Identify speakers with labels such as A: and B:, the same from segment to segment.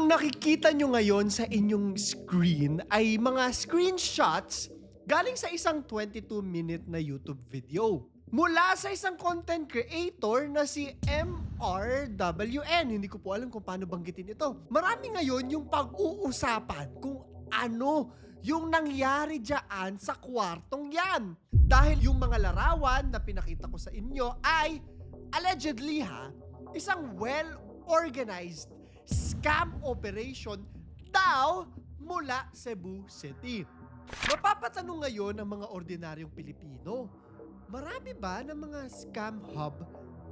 A: Ang nakikita nyo ngayon sa inyong screen ay mga screenshots galing sa isang 22-minute na YouTube video. Mula sa isang content creator na si MRWN. Hindi ko po alam kung paano banggitin ito. Marami ngayon yung pag-uusapan kung ano yung nangyari dyan sa kwartong yan. Dahil yung mga larawan na pinakita ko sa inyo ay allegedly ha, isang well-organized scam operation daw mula Cebu City. Mapapatanong ngayon ng mga ordinaryong Pilipino, marami ba ng mga scam hub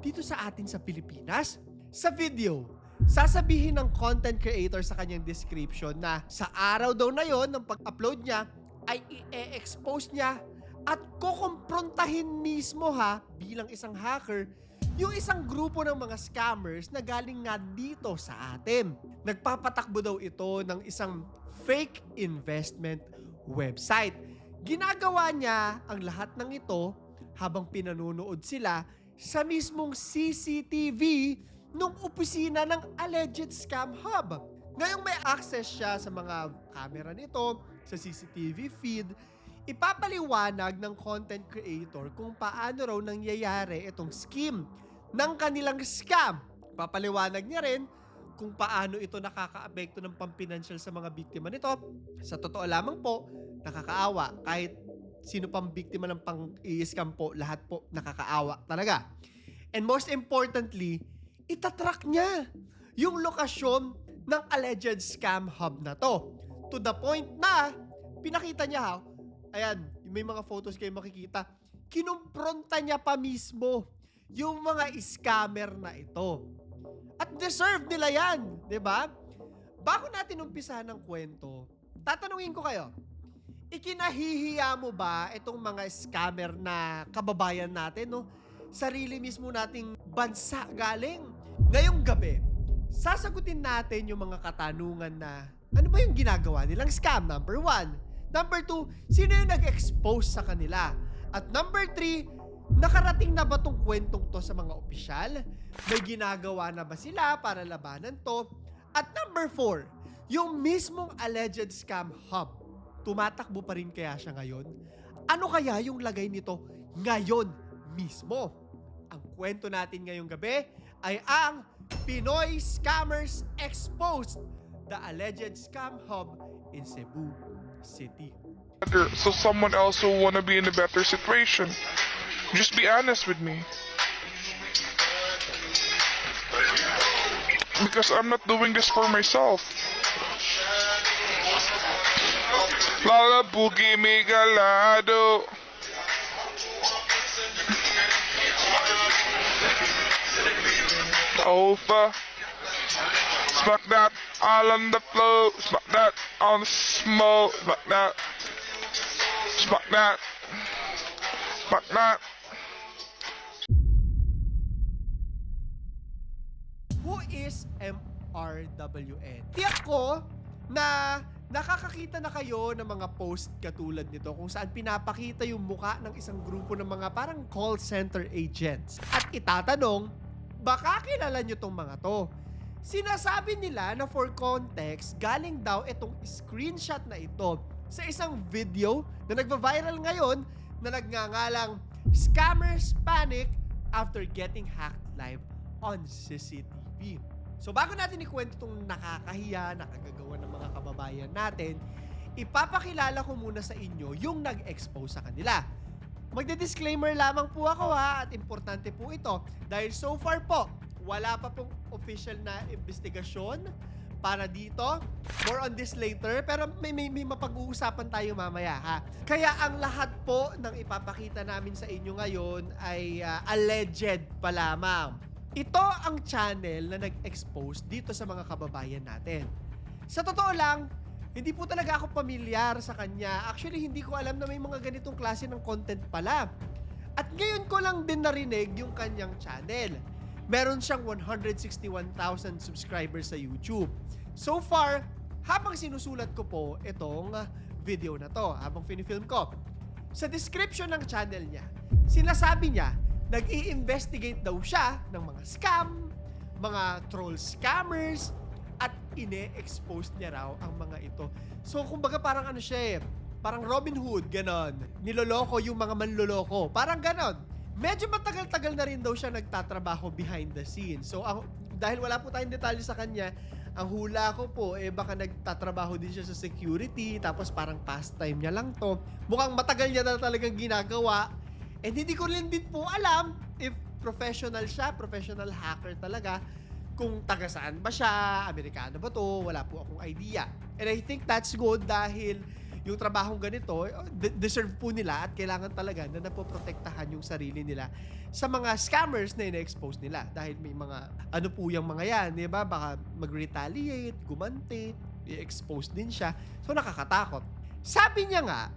A: dito sa atin sa Pilipinas? Sa video, sasabihin ng content creator sa kanyang description na sa araw daw na yon ng pag-upload niya ay i-expose niya at kukumprontahin mismo ha bilang isang hacker yung isang grupo ng mga scammers na galing nga dito sa atin. Nagpapatakbo daw ito ng isang fake investment website. Ginagawa niya ang lahat ng ito habang pinanunood sila sa mismong CCTV nung opisina ng alleged scam hub. Ngayong may access siya sa mga camera nito, sa CCTV feed, ipapaliwanag ng content creator kung paano raw nangyayari itong scheme ng kanilang scam. Papaliwanag niya rin kung paano ito nakakaapekto ng pampinancial sa mga biktima nito. Sa totoo lamang po, nakakaawa. Kahit sino pang biktima ng pang i-scam po, lahat po nakakaawa talaga. And most importantly, itatrack niya yung lokasyon ng alleged scam hub na to. To the point na, pinakita niya ha, ayan, may mga photos kayo makikita, kinumpronta niya pa mismo yung mga scammer na ito. At deserve nila yan, di ba? Bago natin umpisa ng kwento, tatanungin ko kayo, ikinahihiya mo ba itong mga scammer na kababayan natin, no? Sarili mismo nating bansa galing. Ngayong gabi, sasagutin natin yung mga katanungan na ano ba yung ginagawa nilang scam, number one. Number two, sino yung nag-expose sa kanila? At number three, nakarating na ba tong kwentong to sa mga opisyal? May ginagawa na ba sila para labanan to? At number four, yung mismong alleged scam hub, tumatakbo pa rin kaya siya ngayon? Ano kaya yung lagay nito ngayon mismo? Ang kwento natin ngayong gabi ay ang Pinoy Scammers Exposed, the alleged scam hub in Cebu City.
B: so someone else will want to be in a better situation. Just be honest with me. Because I'm not doing this for myself. Lala Boogie Migalado. Over. Smack that all on the floor. Smack that on the smoke. Smack that. Smack that. Smack that.
A: Is MRWN? Tiyak ko na nakakakita na kayo ng mga post katulad nito kung saan pinapakita yung muka ng isang grupo ng mga parang call center agents. At itatanong, baka kilala nyo tong mga to? Sinasabi nila na for context, galing daw itong screenshot na ito sa isang video na nagva-viral ngayon na nagngangalang Scammers Panic After Getting Hacked Live on CCTV. So bago natin ikwento itong nakakahiya, nakagagawa ng mga kababayan natin, ipapakilala ko muna sa inyo yung nag-expose sa kanila. Magde-disclaimer lamang po ako ha at importante po ito dahil so far po, wala pa pong official na investigasyon para dito. More on this later, pero may, may, may mapag-uusapan tayo mamaya ha. Kaya ang lahat po ng ipapakita namin sa inyo ngayon ay ah, alleged pa lamang. Ito ang channel na nag-expose dito sa mga kababayan natin. Sa totoo lang, hindi po talaga ako pamilyar sa kanya. Actually, hindi ko alam na may mga ganitong klase ng content pala. At ngayon ko lang din narinig yung kanyang channel. Meron siyang 161,000 subscribers sa YouTube. So far, habang sinusulat ko po itong video na to, habang finifilm ko, sa description ng channel niya, sinasabi niya, nag investigate daw siya ng mga scam, mga troll scammers, at ine-expose niya raw ang mga ito. So, kumbaga parang ano siya eh, parang Robin Hood, ganon. Niloloko yung mga manloloko. Parang ganon. Medyo matagal-tagal na rin daw siya nagtatrabaho behind the scenes. So, ang, dahil wala po tayong detalye sa kanya, ang hula ko po, eh baka nagtatrabaho din siya sa security, tapos parang pastime niya lang to. Mukhang matagal niya na talagang ginagawa. And hindi ko rin din po alam if professional siya, professional hacker talaga, kung taga saan ba siya, Amerikano ba to, wala po akong idea. And I think that's good dahil yung trabahong ganito, de- deserve po nila at kailangan talaga na napoprotektahan yung sarili nila sa mga scammers na ina-expose nila. Dahil may mga, ano po yung mga yan, di ba? Baka mag-retaliate, gumante, i-expose din siya. So nakakatakot. Sabi niya nga,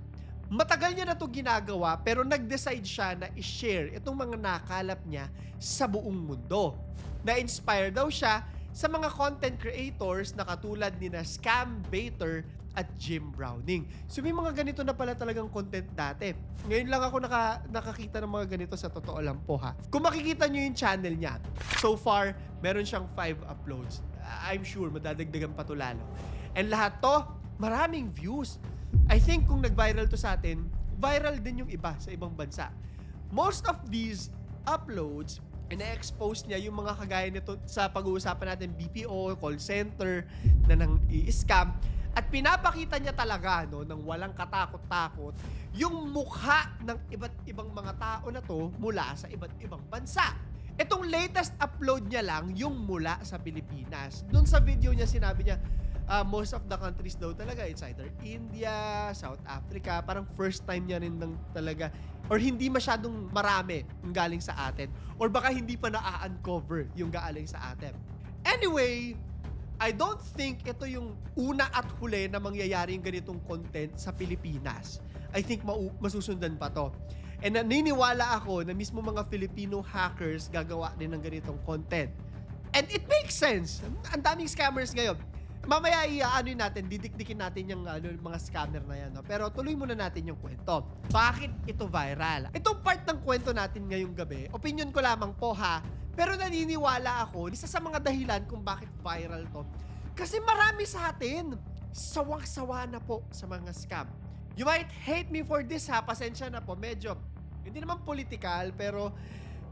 A: matagal niya na to ginagawa pero nag-decide siya na i-share itong mga nakalap niya sa buong mundo. Na-inspire daw siya sa mga content creators na katulad ni na Scam Baiter at Jim Browning. So may mga ganito na pala talagang content dati. Ngayon lang ako naka, nakakita ng mga ganito sa totoo lang po ha. Kung makikita nyo yung channel niya, so far, meron siyang 5 uploads. I'm sure madadagdagan pa to lalo. And lahat to, maraming views. I think kung nag-viral to sa atin, viral din yung iba sa ibang bansa. Most of these uploads, ina-expose niya yung mga kagaya nito sa pag-uusapan natin BPO, call center, na nang i-scam. At pinapakita niya talaga no, ng walang katakot-takot yung mukha ng iba't ibang mga tao na to mula sa iba't ibang bansa. Itong latest upload niya lang yung mula sa Pilipinas. Doon sa video niya sinabi niya, uh, most of the countries daw talaga, it's either India, South Africa, parang first time niya rin ng talaga, or hindi masyadong marami yung galing sa atin, or baka hindi pa na-uncover yung galing sa atin. Anyway, I don't think ito yung una at huli na mangyayari yung ganitong content sa Pilipinas. I think mau- masusundan pa to. And naniniwala ako na mismo mga Filipino hackers gagawa din ng ganitong content. And it makes sense. Ang daming scammers ngayon. Mamaya iaano natin, didikdikin natin yung ano, mga scammer na yan. No? Pero tuloy muna natin yung kwento. Bakit ito viral? Itong part ng kwento natin ngayong gabi, opinion ko lamang po ha, pero naniniwala ako, isa sa mga dahilan kung bakit viral to, kasi marami sa atin, sawang-sawa na po sa mga scam. You might hate me for this ha, pasensya na po, medyo, hindi naman political, pero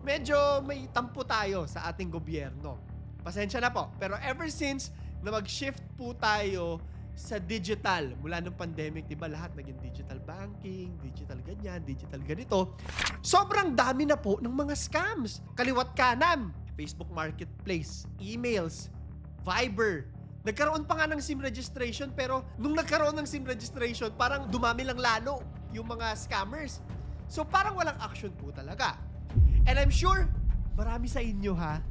A: medyo may tampo tayo sa ating gobyerno. Pasensya na po. Pero ever since na mag-shift po tayo sa digital, mula nung pandemic, di ba lahat naging digital banking, digital ganyan, digital ganito, sobrang dami na po ng mga scams. Kaliwat kanan, Facebook Marketplace, emails, Viber, Nagkaroon pa nga ng SIM registration pero nung nagkaroon ng SIM registration, parang dumami lang lalo yung mga scammers. So parang walang action po talaga. And I'm sure, marami sa inyo ha,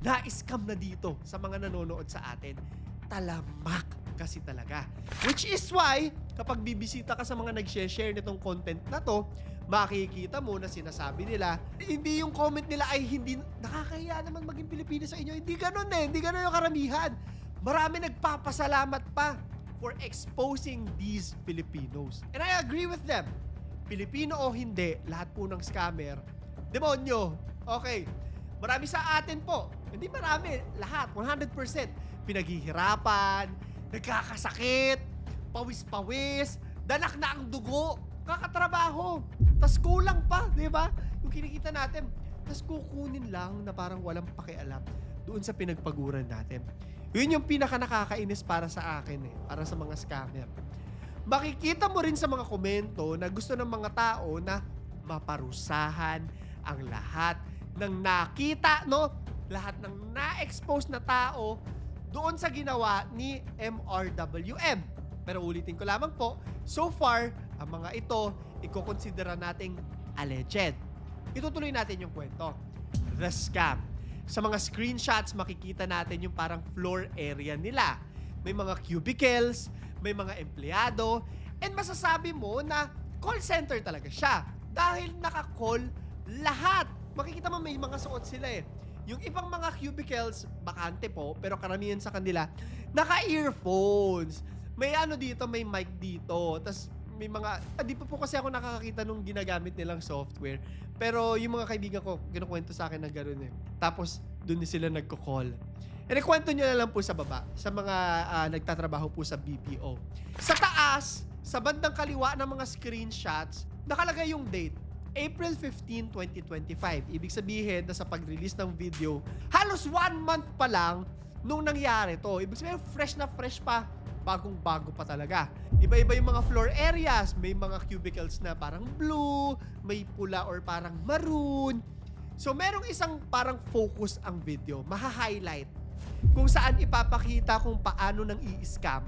A: na-scam na dito sa mga nanonood sa atin. Talamak kasi talaga. Which is why, kapag bibisita ka sa mga nag-share nitong content na to, makikita mo na sinasabi nila, hindi yung comment nila ay hindi, nakakahiya naman maging Pilipino sa inyo. Hindi ganun eh, hindi ganun yung karamihan. Marami nagpapasalamat pa for exposing these Filipinos. And I agree with them. Pilipino o hindi, lahat po ng scammer, demonyo. Okay, marami sa atin po. Hindi marami, lahat, 100%. Pinaghihirapan, nagkakasakit, pawis-pawis, danak na ang dugo, kakatrabaho. Tas kulang pa, di ba? Yung kinikita natin, tas kukunin lang na parang walang pakialam doon sa pinagpaguran natin. Yun yung pinaka nakakainis para sa akin eh, para sa mga scammer. Makikita mo rin sa mga komento na gusto ng mga tao na maparusahan ang lahat ng nakita, no? Lahat ng na-expose na tao doon sa ginawa ni MRWM. Pero ulitin ko lamang po, so far, ang mga ito, ikokonsidera nating alleged. Itutuloy natin yung kwento. The scam. Sa mga screenshots, makikita natin yung parang floor area nila. May mga cubicles, may mga empleyado, and masasabi mo na call center talaga siya. Dahil naka-call lahat. Makikita mo may mga suot sila eh. Yung ibang mga cubicles, bakante po, pero karamihan sa kanila, naka-earphones. May ano dito, may mic dito. Tapos may mga, ah, di pa po kasi ako nakakakita nung ginagamit nilang software. Pero yung mga kaibigan ko, kinukwento sa akin na gano'n eh. Tapos, doon sila nagko-call. And kwento nyo na lang po sa baba, sa mga ah, nagtatrabaho po sa BPO. Sa taas, sa bandang kaliwa ng mga screenshots, nakalagay yung date. April 15, 2025. Ibig sabihin na sa pag-release ng video, halos one month pa lang nung nangyari to. Ibig sabihin, fresh na fresh pa. Bagong-bago pa talaga. Iba-iba yung mga floor areas. May mga cubicles na parang blue, may pula or parang maroon. So, merong isang parang focus ang video. Maha-highlight kung saan ipapakita kung paano nang i-scam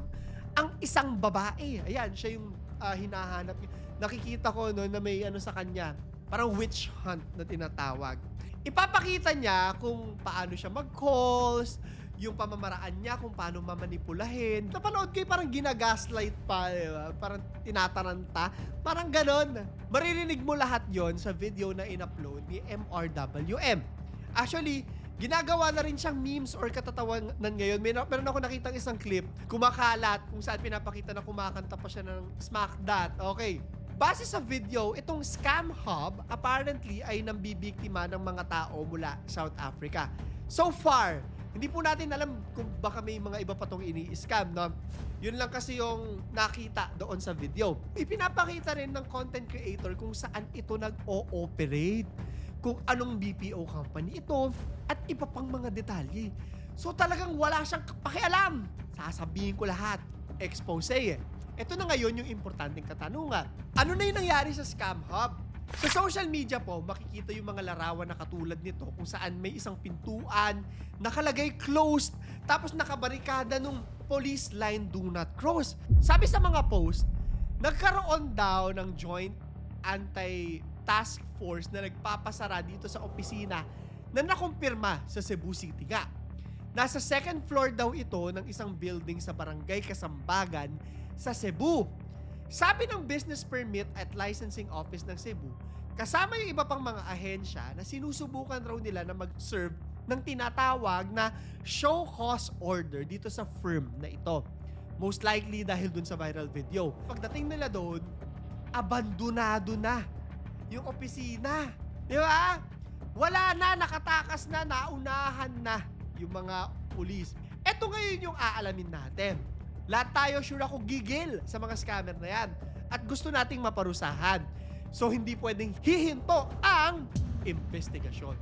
A: ang isang babae. Ayan, siya yung ah, hinahanap. Nakikita ko no, na may ano sa kanya, parang witch hunt na tinatawag. Ipapakita niya kung paano siya mag-calls, yung pamamaraan niya kung paano mamanipulahin. Napanood yung parang ginagaslight pa, di ba? parang tinataranta. Parang ganon. Maririnig mo lahat yon sa video na in-upload ni MRWM. Actually, ginagawa na rin siyang memes or katatawanan ngayon. May, meron ako nakitang isang clip, kumakalat, kung saan pinapakita na kumakanta pa siya ng Smack That. Okay. Base sa video, itong scam hub apparently ay nambibiktima ng mga tao mula South Africa. So far, hindi po natin alam kung baka may mga iba pa tong ini-scam, no? Yun lang kasi yung nakita doon sa video. Ipinapakita rin ng content creator kung saan ito nag-ooperate kung anong BPO company ito at iba pang mga detalye. So talagang wala siyang pakialam. Sasabihin ko lahat. Expose eh. Ito na ngayon yung importanteng katanungan. Ano na yung nangyari sa Scam Hub? Sa social media po, makikita yung mga larawan na katulad nito kung saan may isang pintuan, nakalagay closed, tapos nakabarikada nung police line do not cross. Sabi sa mga post, nagkaroon daw ng joint anti-task force na nagpapasara dito sa opisina na nakumpirma sa Cebu City nga. Nasa second floor daw ito ng isang building sa Barangay Kasambagan sa Cebu. Sabi ng business permit at licensing office ng Cebu, kasama yung iba pang mga ahensya na sinusubukan raw nila na mag-serve ng tinatawag na show cause order dito sa firm na ito. Most likely dahil dun sa viral video. Pagdating nila doon, abandonado na yung opisina. Di ba? Wala na, nakatakas na, naunahan na yung mga pulis. Ito ngayon yung aalamin natin. Lahat tayo sure ako gigil sa mga scammer na yan. At gusto nating maparusahan. So hindi pwedeng hihinto ang investigasyon.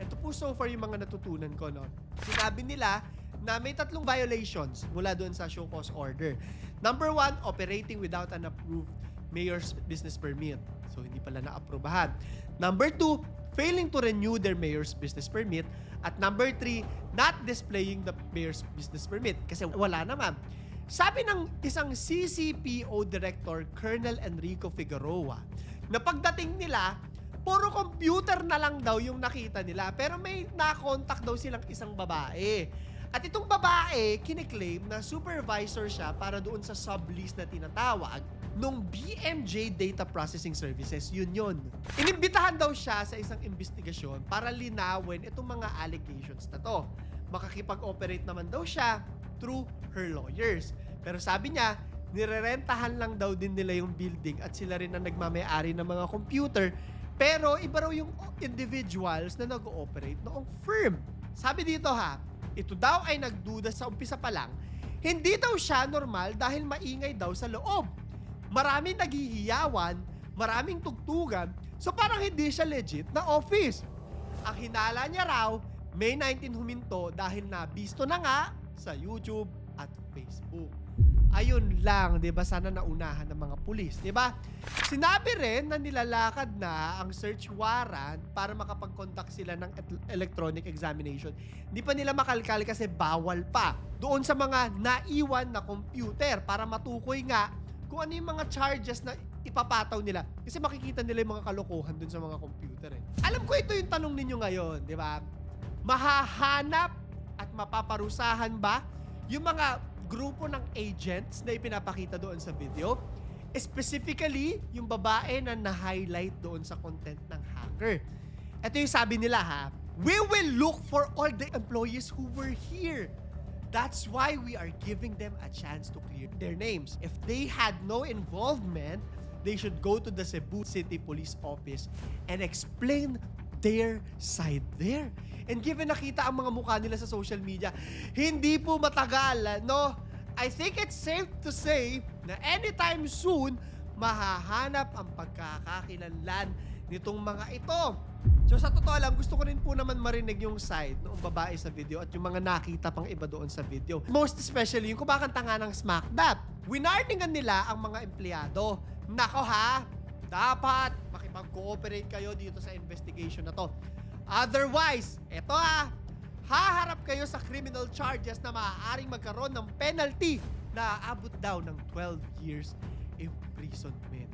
A: Ito po so far yung mga natutunan ko. No? Sinabi nila na may tatlong violations mula doon sa show cause order. Number one, operating without an approved mayor's business permit. So, hindi pala na-aprobahan. Number two, failing to renew their mayor's business permit. At number three, not displaying the mayor's business permit. Kasi wala naman. Sabi ng isang CCPO Director, Colonel Enrico Figueroa, na pagdating nila, puro computer na lang daw yung nakita nila. Pero may na-contact daw silang isang babae. At itong babae, kiniklaim na supervisor siya para doon sa sublease na tinatawag nung BMJ Data Processing Services. Yun yun. Inimbitahan daw siya sa isang investigasyon para linawin itong mga allegations na to. Makakipag-operate naman daw siya through her lawyers. Pero sabi niya, nirerentahan lang daw din nila yung building at sila rin ang nagmamayari ng mga computer. Pero iba raw yung individuals na nag-ooperate noong firm. Sabi dito ha, ito daw ay nagduda sa umpisa pa lang, hindi daw siya normal dahil maingay daw sa loob. Maraming naghihiyawan, maraming tugtugan, so parang hindi siya legit na office. Ang hinala niya raw, May 19 huminto dahil nabisto na nga sa YouTube at Facebook. Ayun lang, 'di ba? Sana naunahan ng mga pulis, 'di ba? Sinabi rin na nilalakad na ang search warrant para makapag-contact sila ng electronic examination. Hindi pa nila makalkal kasi bawal pa. Doon sa mga naiwan na computer para matukoy nga kung ano yung mga charges na ipapataw nila. Kasi makikita nila yung mga kalokohan dun sa mga computer eh. Alam ko ito yung tanong ninyo ngayon, di ba? Mahahanap at mapaparusahan ba yung mga grupo ng agents na ipinapakita doon sa video? Specifically, yung babae na na-highlight doon sa content ng hacker. Ito yung sabi nila ha, We will look for all the employees who were here. That's why we are giving them a chance to clear their names. If they had no involvement, they should go to the Cebu City Police Office and explain their side there. And given nakita ang mga mukha nila sa social media, hindi po matagal, no? I think it's safe to say na anytime soon, mahahanap ang pagkakakilanlan nitong mga ito. So sa totoo lang, gusto ko rin po naman marinig yung side ng babae sa video at yung mga nakita pang iba doon sa video. Most especially yung kumakanta nga ng Smack That. Winarningan nila ang mga empleyado. Nako ha, dapat makipag-cooperate kayo dito sa investigation na to. Otherwise, eto ha, haharap kayo sa criminal charges na maaaring magkaroon ng penalty na aabot daw ng 12 years imprisonment.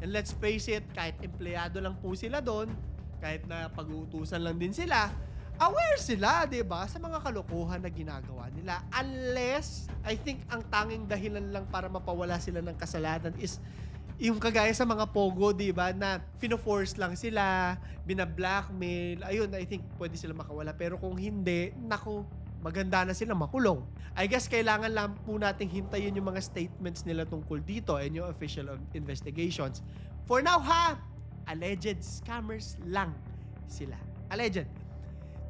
A: And let's face it, kahit empleyado lang po sila doon, kahit na pag-uutusan lang din sila, aware sila, 'di ba, sa mga kalokohan na ginagawa nila. Unless, I think ang tanging dahilan lang para mapawala sila ng kasalanan is yung kagaya sa mga pogo, 'di ba, na fino-force lang sila, bina-blackmail. Ayun, I think pwede sila makawala. Pero kung hindi, nako, maganda na sila makulong. I guess kailangan lang po nating hintayin yung mga statements nila tungkol dito and yung official investigations. For now ha, alleged scammers lang sila. Alleged.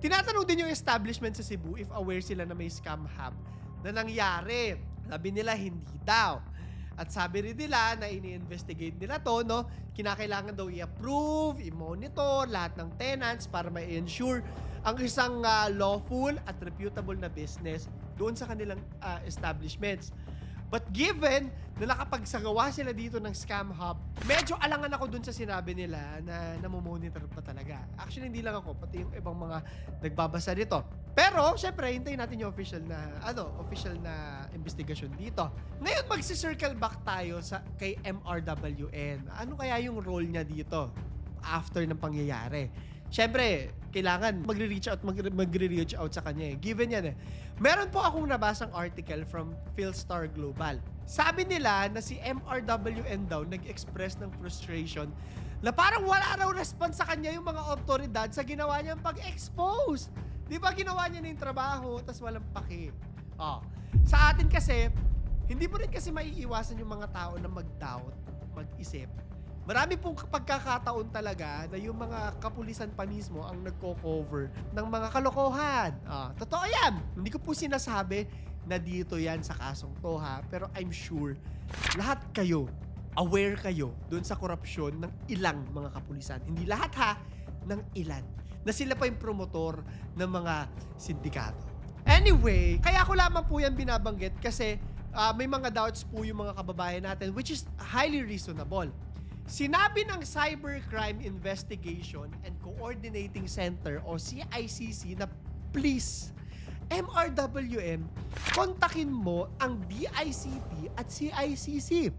A: Tinatanong din yung establishment sa Cebu if aware sila na may scam hub na nangyari. Sabi nila hindi daw. At sabi rin nila na ini-investigate nila to, no? Kinakailangan daw i-approve, i-monitor lahat ng tenants para ma-ensure ang isang ah, lawful at reputable na business doon sa kanilang ah, establishments. But given na nakapagsagawa sila dito ng scam hub, medyo alangan ako dun sa sinabi nila na namomonitor pa talaga. Actually, hindi lang ako, pati yung ibang mga nagbabasa dito. Pero, syempre, hintayin natin yung official na, ano, official na investigasyon dito. Ngayon, magsi-circle back tayo sa kay MRWN. Ano kaya yung role niya dito after ng pangyayari? Syempre, kailangan magre-reach out, magre- magre-reach out sa kanya eh. Given yan eh. Meron po akong nabasang article from Philstar Global. Sabi nila na si MRWN daw nag-express ng frustration na parang wala raw response sa kanya yung mga otoridad sa ginawa niyang pag-expose. Di ba ginawa niya na yung trabaho, tas walang paki. Oh. Sa atin kasi, hindi mo rin kasi maiiwasan yung mga tao na mag-doubt, mag-isip. Marami pong pagkakataon talaga na yung mga kapulisan pa mismo ang nagko-cover ng mga kalokohan. Ah, totoo yan. Hindi ko po sinasabi na dito yan sa kasong to ha. Pero I'm sure lahat kayo, aware kayo doon sa korupsyon ng ilang mga kapulisan. Hindi lahat ha, ng ilan. Na sila pa yung promotor ng mga sindikato. Anyway, kaya ko lamang po yan binabanggit kasi ah, may mga doubts po yung mga kababayan natin which is highly reasonable. Sinabi ng Cybercrime Investigation and Coordinating Center o CICC na please, MRWM, kontakin mo ang DICT at CICC.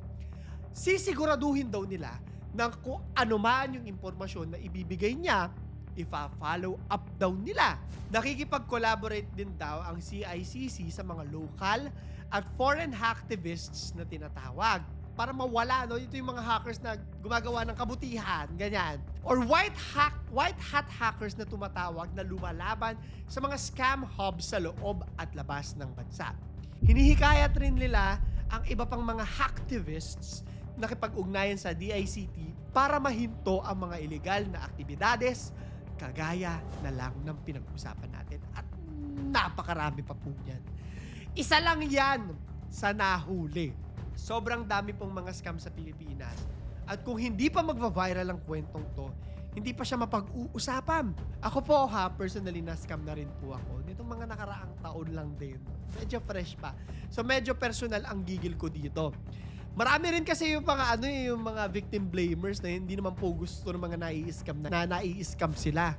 A: Sisiguraduhin daw nila na kung ano man yung impormasyon na ibibigay niya, ifa-follow up daw nila. Nakikipag-collaborate din daw ang CICC sa mga local at foreign hacktivists na tinatawag para mawala no? Ito yung mga hackers na gumagawa ng kabutihan ganyan. Or white hack white hat hackers na tumatawag na lumalaban sa mga scam hubs sa loob at labas ng bansa. Hinihikayat rin nila ang iba pang mga hacktivists na kipag-ugnayan sa DICT para mahinto ang mga ilegal na aktibidades kagaya na lang ng pinag-usapan natin. At napakarami pa po yan isa lang yan sa nahuli sobrang dami pong mga scam sa Pilipinas. At kung hindi pa magva-viral ang kwentong to, hindi pa siya mapag-uusapan. Ako po ha, personally na-scam na rin po ako. Nitong mga nakaraang taon lang din. Medyo fresh pa. So medyo personal ang gigil ko dito. Marami rin kasi yung mga ano eh, yung mga victim blamers na hindi naman po gusto ng mga nai-scam na, na nai-scam sila.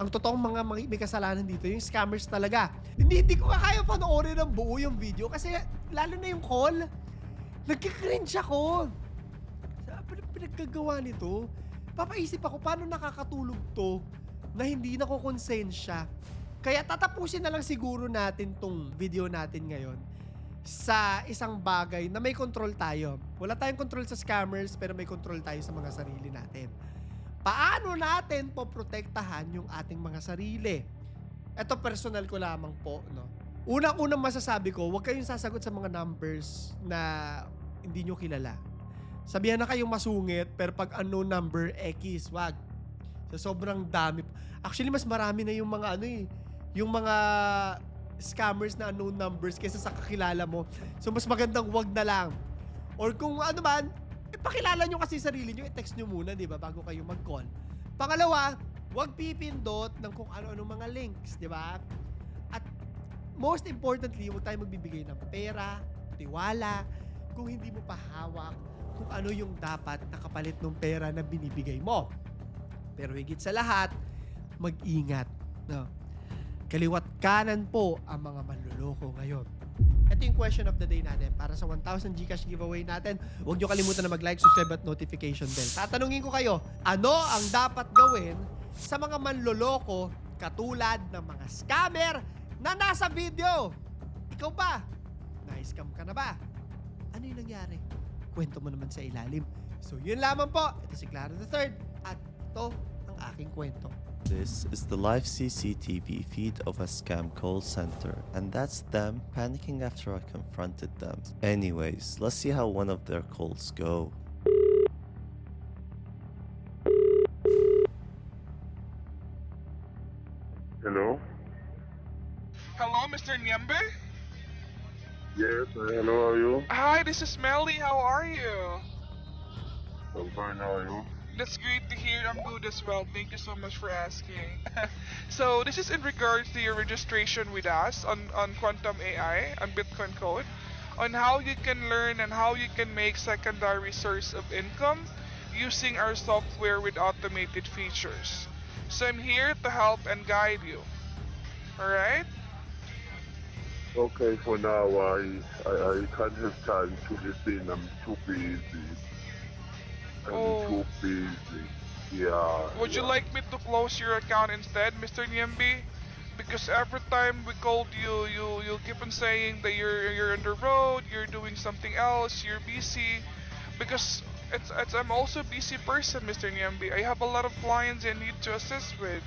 A: Ang totoong mga may kasalanan dito, yung scammers talaga. Hindi, hindi ko kaya panoorin ng buo yung video kasi lalo na yung call, nagkikringe ako. Sa ano pinaggagawa nito? Papaisip ako, paano nakakatulog to na hindi nako konsensya? Kaya tatapusin na lang siguro natin tong video natin ngayon sa isang bagay na may control tayo. Wala tayong control sa scammers, pero may control tayo sa mga sarili natin. Paano natin poprotektahan yung ating mga sarili? Ito personal ko lamang po, no? Unang-unang masasabi ko, huwag kayong sasagot sa mga numbers na hindi nyo kilala. Sabihan na kayong masungit, pero pag unknown number, X, wag. So, sobrang dami. Actually, mas marami na yung mga ano eh, yung mga scammers na unknown numbers kaysa sa kakilala mo. So, mas magandang wag na lang. Or kung ano man, eh, pakilala nyo kasi sarili nyo, i-text nyo muna, di ba, bago kayo mag-call. Pangalawa, wag pipindot ng kung ano-ano mga links, di ba? Most importantly, huwag tayo magbibigay ng pera, tiwala, kung hindi mo pa hawak kung ano yung dapat nakapalit ng pera na binibigay mo. Pero higit sa lahat, mag-ingat. No? Kaliwat kanan po ang mga manluloko ngayon. Ito yung question of the day natin. Para sa 1,000 Gcash giveaway natin, huwag nyo kalimutan na mag-like, subscribe at notification bell. Tatanungin ko kayo, ano ang dapat gawin sa mga manloloko katulad ng mga scammer na nasa video? Ikaw ba? Na-scam ka na ba? Ano yung nangyari? Kwento mo naman sa ilalim. So yun lamang po. Ito si Clara the Third at ito ang aking kwento.
C: This is the live CCTV feed of a scam call center, and that's them panicking after I confronted them. Anyways, let's see how one of their calls go.
B: As well. Thank you so much for asking. so this is in regards to your registration with us on, on Quantum AI, on Bitcoin Code, on how you can learn and how you can make secondary source of income using our software with automated features. So I'm here to help and guide you. Alright?
D: Okay, for now, I, I, I can't have time to listen. I'm too busy. I'm
B: Oh.
D: too busy. Yeah.
B: Would you like me to close your account instead, Mr. Nyembi? Because every time we called you, you you keep on saying that you're you're on the road, you're doing something else, you're busy. Because it's, it's I'm also a busy person, Mr. Nyembi. I have a lot of clients I need to assist with.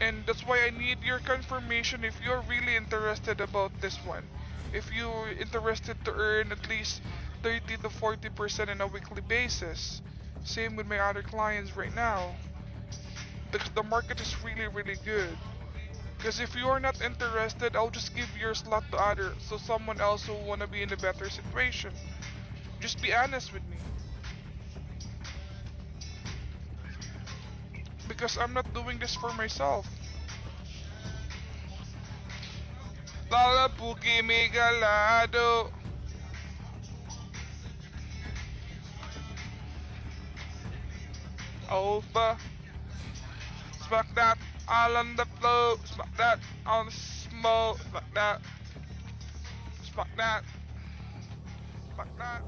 B: And that's why I need your confirmation if you're really interested about this one. If you're interested to earn at least 30 to 40% on a weekly basis. Same with my other clients right now. The, the market is really, really good. Because if you are not interested, I'll just give your slot to others so someone else will want to be in a better situation. Just be honest with me. Because I'm not doing this for myself. Lala Puki. Over. Smack that all on the floor. Smack that on the smoke. Smack that. Smack that. Smack that.